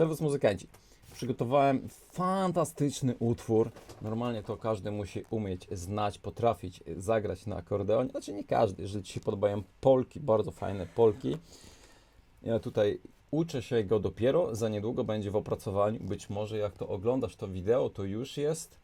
Serwus muzykanci. Przygotowałem fantastyczny utwór. Normalnie to każdy musi umieć, znać, potrafić zagrać na akordeonie. Znaczy nie każdy, jeżeli Ci się podobają polki, bardzo fajne polki. Ja tutaj uczę się go dopiero, za niedługo będzie w opracowaniu. Być może jak to oglądasz to wideo, to już jest.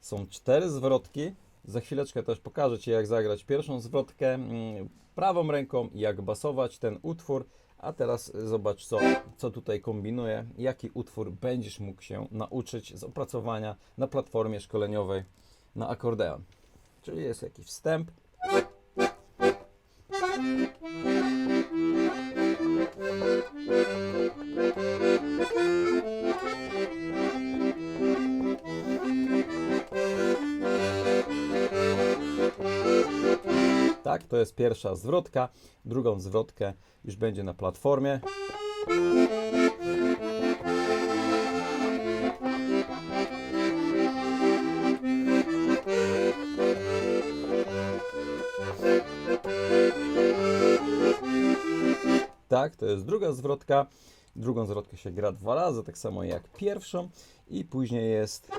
Są cztery zwrotki. Za chwileczkę też pokażę Ci, jak zagrać pierwszą zwrotkę mm, prawą ręką jak basować ten utwór. A teraz zobacz, co, co tutaj kombinuję, jaki utwór będziesz mógł się nauczyć z opracowania na platformie szkoleniowej na akordeon. Czyli jest jakiś wstęp. To jest pierwsza zwrotka. Drugą zwrotkę już będzie na platformie. Tak, to jest druga zwrotka. Drugą zwrotkę się gra dwa razy, tak samo jak pierwszą. I później jest.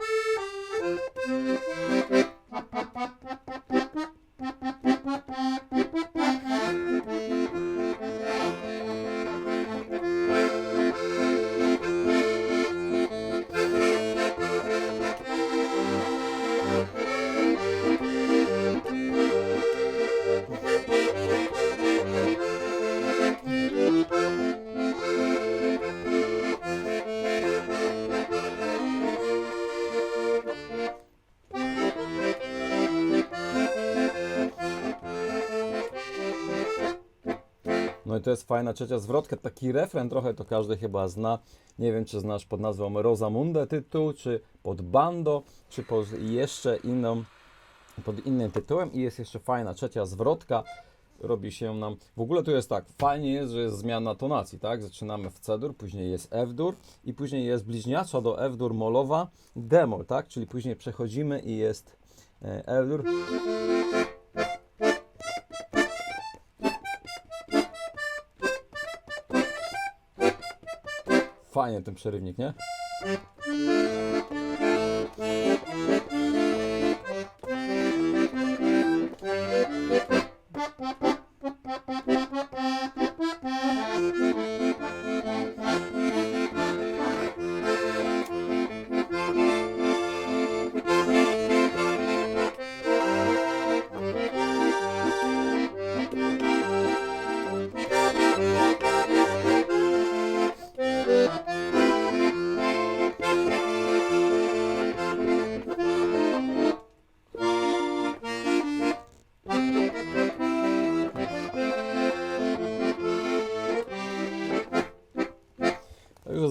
I to jest fajna trzecia zwrotka. Taki refren trochę to każdy chyba zna. Nie wiem, czy znasz pod nazwą Rosamundę tytuł, czy pod Bando, czy pod jeszcze inną, pod innym tytułem. I jest jeszcze fajna trzecia zwrotka. Robi się nam. W ogóle tu jest tak, fajnie jest, że jest zmiana tonacji, tak? Zaczynamy w C-dur, później jest F-dur i później jest bliźniacza do F-dur molowa D-moll, tak? Czyli później przechodzimy i jest e, F-dur. Fajnie ten przerywnik, nie?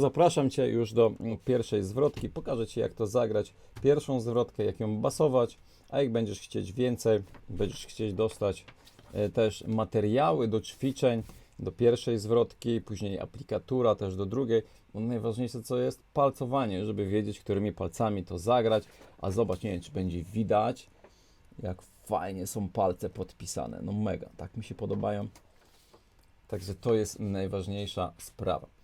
Zapraszam Cię już do pierwszej zwrotki. Pokażę Ci, jak to zagrać. Pierwszą zwrotkę, jak ją basować, a jak będziesz chcieć więcej, będziesz chcieć dostać e, też materiały do ćwiczeń do pierwszej zwrotki, później aplikatura też do drugiej. Bo najważniejsze co jest palcowanie, żeby wiedzieć, którymi palcami to zagrać. A zobacz, nie wiem, czy będzie widać, jak fajnie są palce podpisane. No mega, tak mi się podobają. Także to jest najważniejsza sprawa.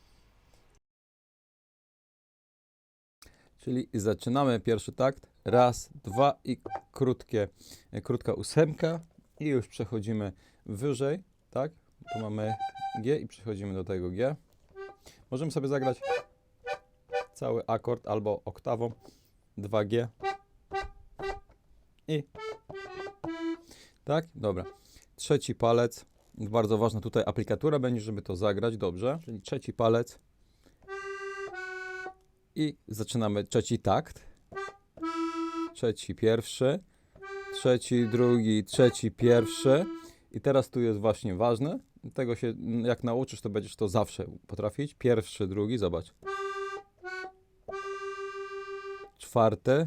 Czyli zaczynamy pierwszy takt. Raz, dwa i krótkie, krótka ósemka. I już przechodzimy wyżej, tak? Tu mamy G i przechodzimy do tego G. Możemy sobie zagrać cały akord albo oktawą. 2G. I. Tak? Dobra. Trzeci palec. Bardzo ważna tutaj aplikatura będzie, żeby to zagrać dobrze. Czyli trzeci palec. I zaczynamy trzeci takt. Trzeci, pierwszy. Trzeci, drugi, trzeci, pierwszy. I teraz tu jest właśnie ważne. Tego się, jak nauczysz, to będziesz to zawsze potrafić. Pierwszy, drugi, zobacz. Czwarty.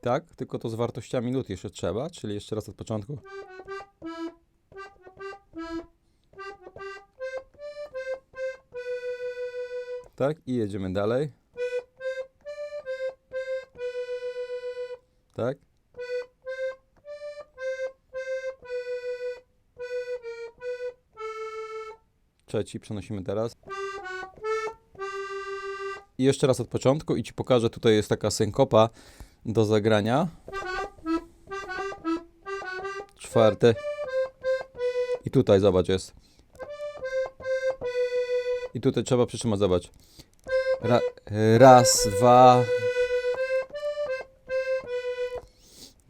Tak, tylko to z wartościami nut jeszcze trzeba, czyli jeszcze raz od początku. Tak, i jedziemy dalej. Tak. trzeci przenosimy teraz. I jeszcze raz od początku i Ci pokażę, tutaj jest taka synkopa do zagrania. Czwarty. I tutaj, zobacz, jest. I tutaj trzeba przytrzymać, zobacz. Ra, raz, dwa.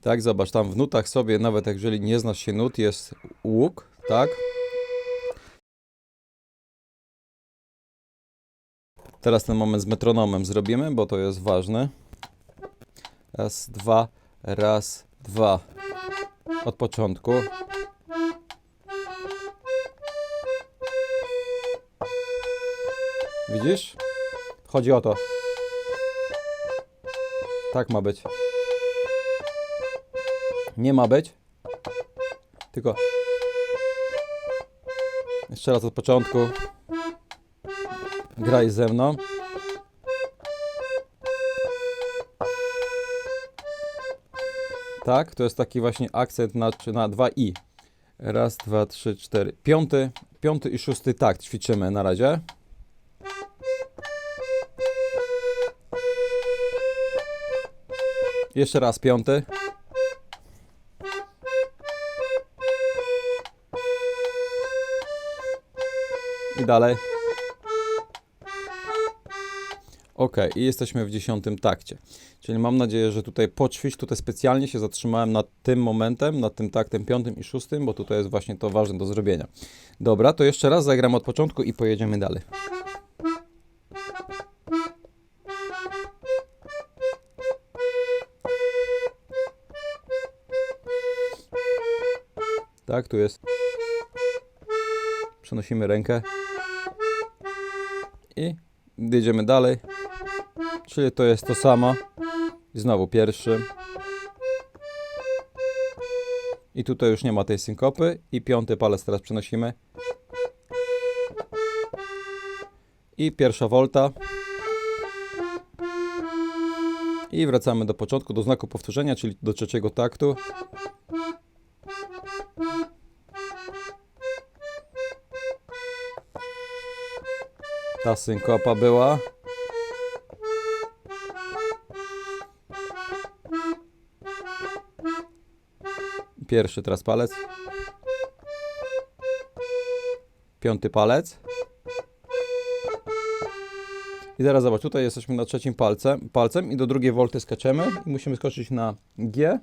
Tak, zobacz, tam w nutach sobie, nawet jeżeli nie znasz się nut, jest łuk, tak? Teraz ten moment z metronomem zrobimy, bo to jest ważne. Raz, dwa, raz, dwa. Od początku. Widzisz? Chodzi o to. Tak ma być. Nie ma być. Tylko. Jeszcze raz od początku. Graj ze mną. Tak, to jest taki właśnie akcent na, na dwa i. Raz, dwa, trzy, cztery. Piąty, piąty i szósty takt ćwiczymy na razie. Jeszcze raz piąty. I dalej. Ok, i jesteśmy w dziesiątym takcie. Czyli mam nadzieję, że tutaj poćwicz, tutaj specjalnie się zatrzymałem nad tym momentem, nad tym taktem piątym i szóstym, bo tutaj jest właśnie to ważne do zrobienia. Dobra, to jeszcze raz zagram od początku i pojedziemy dalej. Tak, tu jest. Przenosimy rękę. I jedziemy dalej. Czyli to jest to samo. I znowu pierwszy. I tutaj już nie ma tej synkopy. I piąty palec teraz przenosimy. I pierwsza wolta. I wracamy do początku, do znaku powtórzenia, czyli do trzeciego taktu. Ta synkopa była. Pierwszy teraz palec. Piąty palec. I teraz zobacz, tutaj jesteśmy na trzecim palcem, palcem i do drugiej wolty skaczemy i musimy skoczyć na G.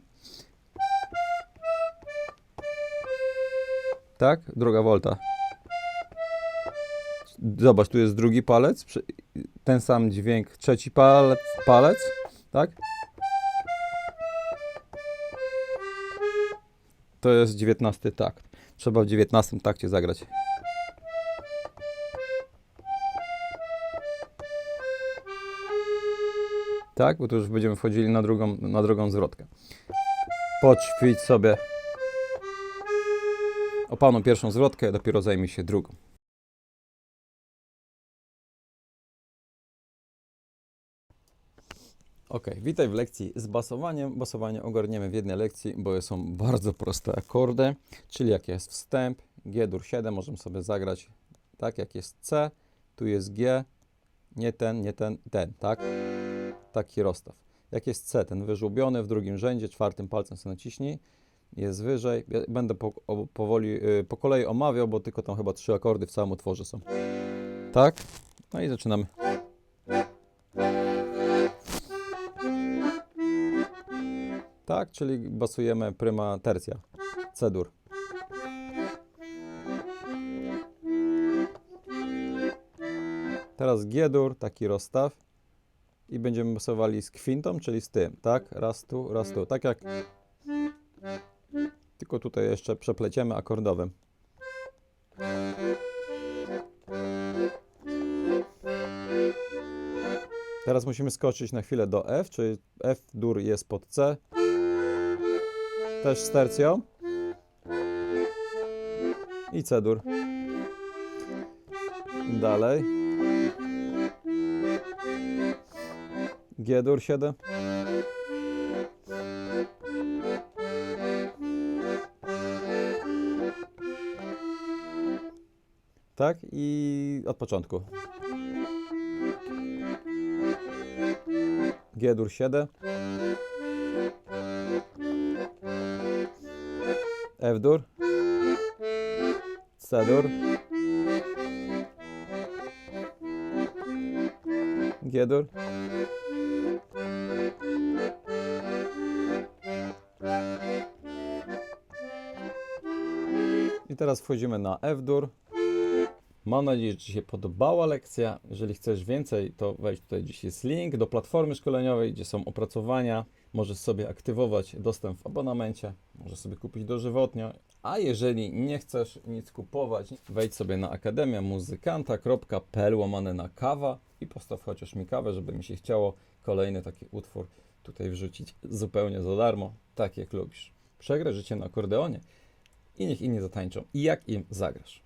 Tak, druga wolta. Zobacz, tu jest drugi palec, ten sam dźwięk, trzeci palec, palec, tak? To jest dziewiętnasty takt. Trzeba w dziewiętnastym takcie zagrać. Tak, bo tu już będziemy wchodzili na drugą, na drugą zwrotkę. Poćwicz sobie. Opanuj pierwszą zwrotkę, dopiero zajmij się drugą. Ok, witaj w lekcji z basowaniem. Basowanie ogarniemy w jednej lekcji, bo są bardzo proste akordy, czyli jak jest wstęp, G dur 7, możemy sobie zagrać tak, jak jest C, tu jest G, nie ten, nie ten, ten, tak? Taki rozstaw. Jak jest C, ten wyżłobiony w drugim rzędzie, czwartym palcem sobie naciśnij, jest wyżej. Ja będę po, o, powoli, y, po kolei omawiał, bo tylko tam chyba trzy akordy w całym utworze są. Tak? No i zaczynamy. Tak, czyli basujemy pryma tercja, C-dur. Teraz G-dur, taki rozstaw. I będziemy basowali z kwintą, czyli z tym, tak? Raz tu, raz tu. Tak jak... Tylko tutaj jeszcze przepleciemy akordowym. Teraz musimy skoczyć na chwilę do F, czyli F-dur jest pod C. Też z tercją. I C-dur. Dalej. G-dur 7. Tak? I od początku. G-dur 7. F-dur. C-dur. G-dur. I teraz wchodzimy na F-dur. Mam nadzieję, że Ci się podobała lekcja. Jeżeli chcesz więcej, to wejdź tutaj gdzieś jest link do platformy szkoleniowej, gdzie są opracowania. Możesz sobie aktywować dostęp w abonamencie, możesz sobie kupić dożywotnio. A jeżeli nie chcesz nic kupować, wejdź sobie na akademiamuzykanta.pl łamane na kawa i postaw chociaż mi kawę, żeby mi się chciało kolejny taki utwór tutaj wrzucić zupełnie za darmo, tak jak lubisz. Przegraj życie na akordeonie i niech inni zatańczą. Jak im zagrasz.